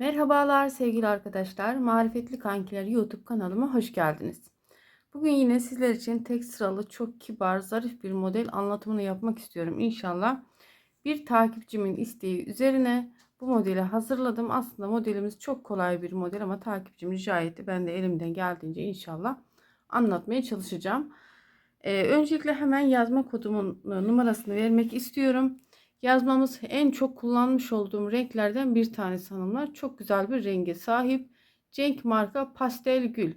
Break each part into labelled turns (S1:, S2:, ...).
S1: Merhabalar sevgili arkadaşlar. Marifetli Kankiler YouTube kanalıma hoş geldiniz. Bugün yine sizler için tek sıralı çok kibar, zarif bir model anlatımını yapmak istiyorum inşallah. Bir takipçimin isteği üzerine bu modeli hazırladım. Aslında modelimiz çok kolay bir model ama takipçim rica etti. Ben de elimden geldiğince inşallah anlatmaya çalışacağım. Ee, öncelikle hemen yazma kodumun numarasını vermek istiyorum. Yazmamız en çok kullanmış olduğum renklerden bir tanesi hanımlar. Çok güzel bir rengi sahip. Cenk marka pastel gül.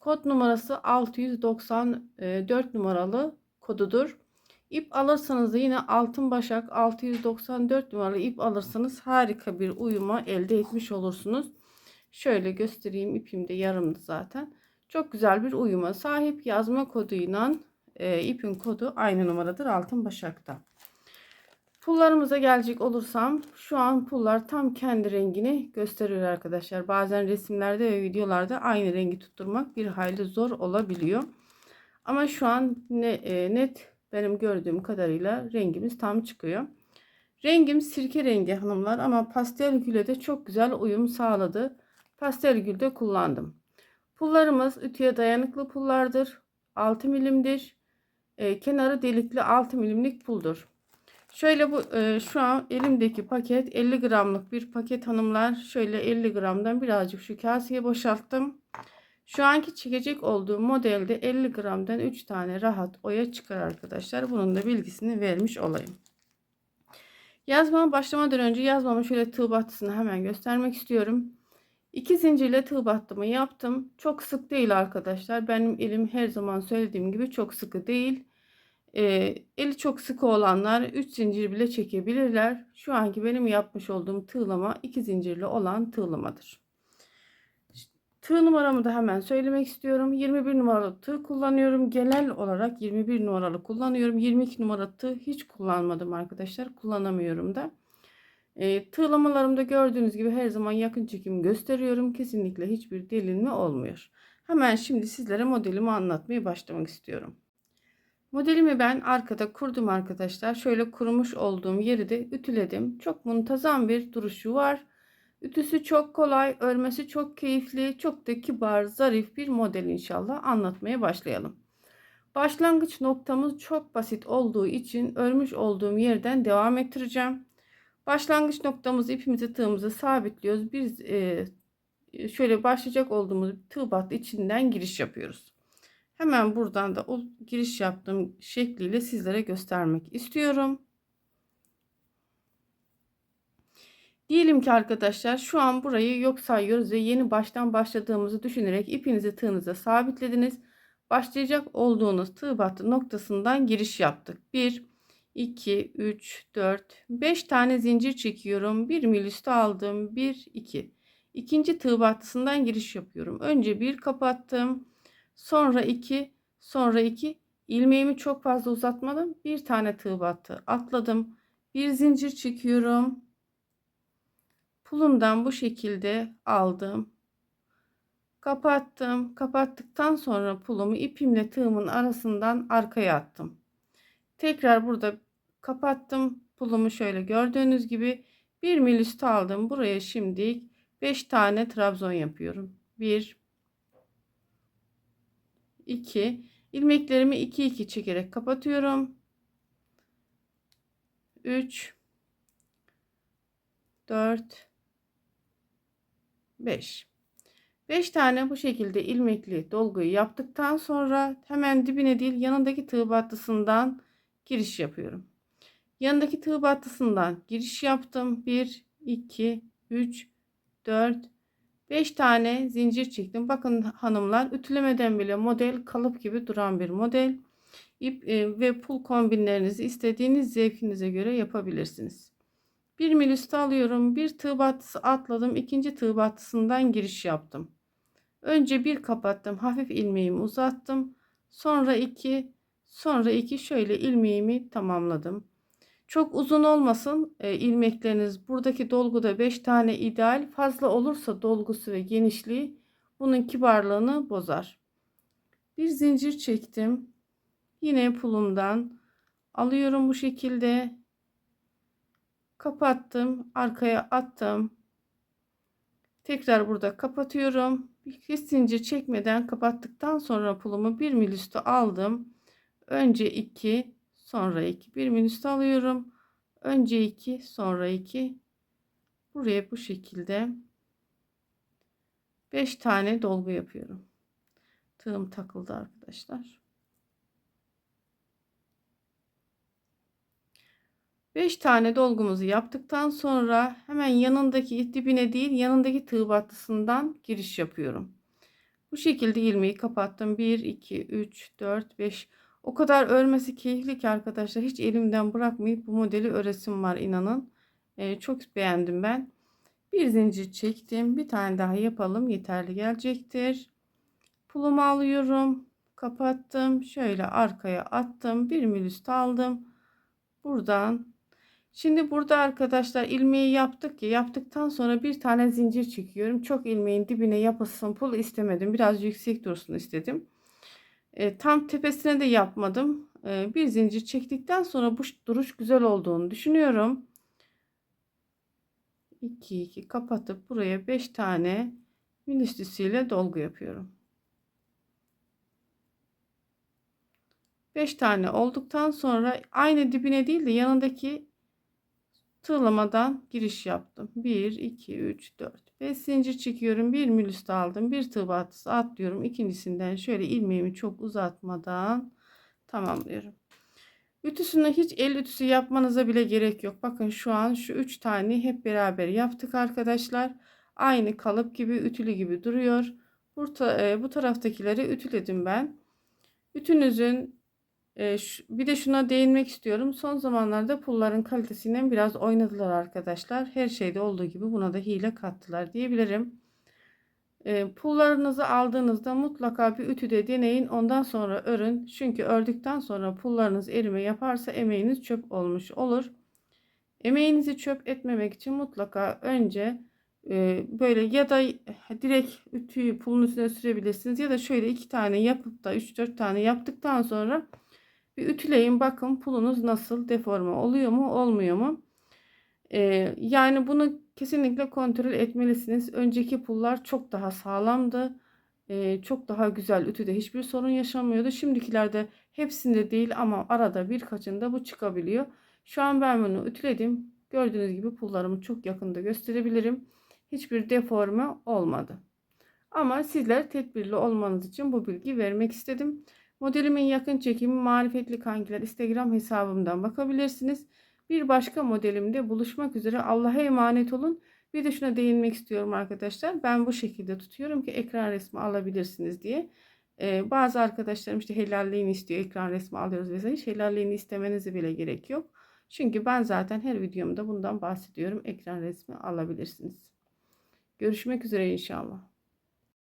S1: Kod numarası 694 numaralı kodudur. İp alırsanız da yine altın başak 694 numaralı ip alırsanız harika bir uyuma elde etmiş olursunuz. Şöyle göstereyim ipim de yarımdı zaten. Çok güzel bir uyuma sahip yazma koduyla e, ipin kodu aynı numaradır altın başakta. Pullarımıza gelecek olursam şu an pullar tam kendi rengini gösteriyor arkadaşlar. Bazen resimlerde ve videolarda aynı rengi tutturmak bir hayli zor olabiliyor. Ama şu an ne, e, net benim gördüğüm kadarıyla rengimiz tam çıkıyor. Rengim sirke rengi hanımlar ama pastel güle de çok güzel uyum sağladı. Pastel gülde kullandım. Pullarımız ütüye dayanıklı pullardır. 6 milimdir. E, kenarı delikli 6 milimlik puldur. Şöyle bu e, şu an elimdeki paket 50 gramlık bir paket hanımlar. Şöyle 50 gramdan birazcık şu kaseye boşalttım. Şu anki çekecek olduğum modelde 50 gramdan 3 tane rahat oya çıkar arkadaşlar. Bunun da bilgisini vermiş olayım. Yazmama başlamadan önce yazmamın şöyle tığ battısını hemen göstermek istiyorum. İki zincirle tığ battımı yaptım. Çok sık değil arkadaşlar. Benim elim her zaman söylediğim gibi çok sıkı değil. E, eli çok sıkı olanlar 3 zincir bile çekebilirler. Şu anki benim yapmış olduğum tığlama 2 zincirli olan tığlamadır. Tığ numaramı da hemen söylemek istiyorum. 21 numaralı tığ kullanıyorum. Genel olarak 21 numaralı kullanıyorum. 22 numaralı tığ hiç kullanmadım arkadaşlar. Kullanamıyorum da. E, tığlamalarımda gördüğünüz gibi her zaman yakın çekim gösteriyorum. Kesinlikle hiçbir delinme olmuyor. Hemen şimdi sizlere modelimi anlatmaya başlamak istiyorum. Modelimi ben arkada kurdum arkadaşlar. Şöyle kurumuş olduğum yeri de ütüledim. Çok muntazam bir duruşu var. Ütüsü çok kolay, örmesi çok keyifli, çok da kibar, zarif bir model inşallah anlatmaya başlayalım. Başlangıç noktamız çok basit olduğu için örmüş olduğum yerden devam ettireceğim. Başlangıç noktamızı ipimizi tığımızı sabitliyoruz. Biz e, şöyle başlayacak olduğumuz tığ battı içinden giriş yapıyoruz. Hemen buradan da o giriş yaptığım şekliyle sizlere göstermek istiyorum. Diyelim ki arkadaşlar şu an burayı yok sayıyoruz ve yeni baştan başladığımızı düşünerek ipinizi tığınıza sabitlediniz. Başlayacak olduğunuz tığ battı noktasından giriş yaptık. 1, 2, 3, 4, 5 tane zincir çekiyorum. 1 mil üstü aldım. 1, 2. İkinci tığ battısından giriş yapıyorum. Önce bir kapattım. Sonra 2, sonra 2. ilmeğimi çok fazla uzatmadım. Bir tane tığ battı. Atladım. Bir zincir çekiyorum. Pulumdan bu şekilde aldım. Kapattım. Kapattıktan sonra pulumu ipimle tığımın arasından arkaya attım. Tekrar burada kapattım. Pulumu şöyle gördüğünüz gibi bir mil üstü aldım. Buraya şimdi 5 tane trabzon yapıyorum. 1 2 ilmeklerimi 2 2 çekerek kapatıyorum. 3 4 5 5 tane bu şekilde ilmekli dolguyu yaptıktan sonra hemen dibine değil yanındaki tığ battısından giriş yapıyorum. Yanındaki tığ battısından giriş yaptım. 1 2 3 4 5 tane zincir çektim. Bakın hanımlar ütülemeden bile model kalıp gibi duran bir model. İp e, ve pul kombinlerinizi istediğiniz zevkinize göre yapabilirsiniz. Bir mil üstü alıyorum. Bir tığ battısı atladım. ikinci tığ battısından giriş yaptım. Önce bir kapattım. Hafif ilmeğimi uzattım. Sonra iki, sonra iki şöyle ilmeğimi tamamladım. Çok uzun olmasın e, ilmekleriniz. Buradaki dolguda 5 tane ideal. Fazla olursa dolgusu ve genişliği bunun kibarlığını bozar. Bir zincir çektim. Yine pulumdan alıyorum bu şekilde. Kapattım. Arkaya attım. Tekrar burada kapatıyorum. Hiç zincir çekmeden kapattıktan sonra pulumu 1 mil üstü aldım. Önce 2 sonra 2 1 mil üstü alıyorum. Önce 2 sonra 2 buraya bu şekilde 5 tane dolgu yapıyorum. Tığım takıldı arkadaşlar. 5 tane dolgumuzu yaptıktan sonra hemen yanındaki dibine değil yanındaki tığ battısından giriş yapıyorum. Bu şekilde ilmeği kapattım. 1, 2, 3, 4, 5. O kadar örmesi keyifli ki arkadaşlar. Hiç elimden bırakmayıp bu modeli öresim var inanın. Ee, çok beğendim ben. Bir zincir çektim. Bir tane daha yapalım. Yeterli gelecektir. Pulumu alıyorum. Kapattım. Şöyle arkaya attım. Bir mil üstü aldım. Buradan Şimdi burada arkadaşlar ilmeği yaptık ya yaptıktan sonra bir tane zincir çekiyorum. Çok ilmeğin dibine yapasın pul istemedim. Biraz yüksek dursun istedim. E, tam tepesine de yapmadım. E, bir zincir çektikten sonra bu duruş güzel olduğunu düşünüyorum. 2 2 kapatıp buraya 5 tane minüstüsüyle dolgu yapıyorum. 5 tane olduktan sonra aynı dibine değil de yanındaki tığlamadan giriş yaptım. 1 2 3 4 5 zincir çekiyorum. 1 mil üstü aldım. Bir tığ batısı atlıyorum. İkincisinden şöyle ilmeğimi çok uzatmadan tamamlıyorum. Ütüsünde hiç el ütüsü yapmanıza bile gerek yok. Bakın şu an şu 3 tane hep beraber yaptık arkadaşlar. Aynı kalıp gibi ütülü gibi duruyor. Burada, e, bu taraftakileri ütüledim ben. Ütünüzün bir de şuna değinmek istiyorum. Son zamanlarda pulların kalitesinden biraz oynadılar arkadaşlar. Her şeyde olduğu gibi buna da hile kattılar diyebilirim. Ee, pullarınızı aldığınızda mutlaka bir ütüde deneyin. Ondan sonra örün. Çünkü ördükten sonra pullarınız erime yaparsa emeğiniz çöp olmuş olur. Emeğinizi çöp etmemek için mutlaka önce e, böyle ya da direkt ütüyü pulun üstüne sürebilirsiniz ya da şöyle iki tane yapıp da 3-4 tane yaptıktan sonra bir ütüleyin bakın pulunuz nasıl deforme oluyor mu olmuyor mu? Ee, yani bunu kesinlikle kontrol etmelisiniz. Önceki pullar çok daha sağlamdı. Ee, çok daha güzel ütüde hiçbir sorun yaşamıyordu. Şimdikilerde hepsinde değil ama arada birkaçında bu çıkabiliyor. Şu an ben bunu ütüledim. Gördüğünüz gibi pullarımı çok yakında gösterebilirim. Hiçbir deforme olmadı. Ama sizler tedbirli olmanız için bu bilgi vermek istedim. Modelimin yakın çekimi marifetli kankiler Instagram hesabımdan bakabilirsiniz. Bir başka modelimde buluşmak üzere Allah'a emanet olun. Bir de şuna değinmek istiyorum arkadaşlar. Ben bu şekilde tutuyorum ki ekran resmi alabilirsiniz diye. Ee, bazı arkadaşlarım işte helalliğini istiyor. Ekran resmi alıyoruz vesaire. Hiç helalliğini istemenize bile gerek yok. Çünkü ben zaten her videomda bundan bahsediyorum. Ekran resmi alabilirsiniz. Görüşmek üzere inşallah.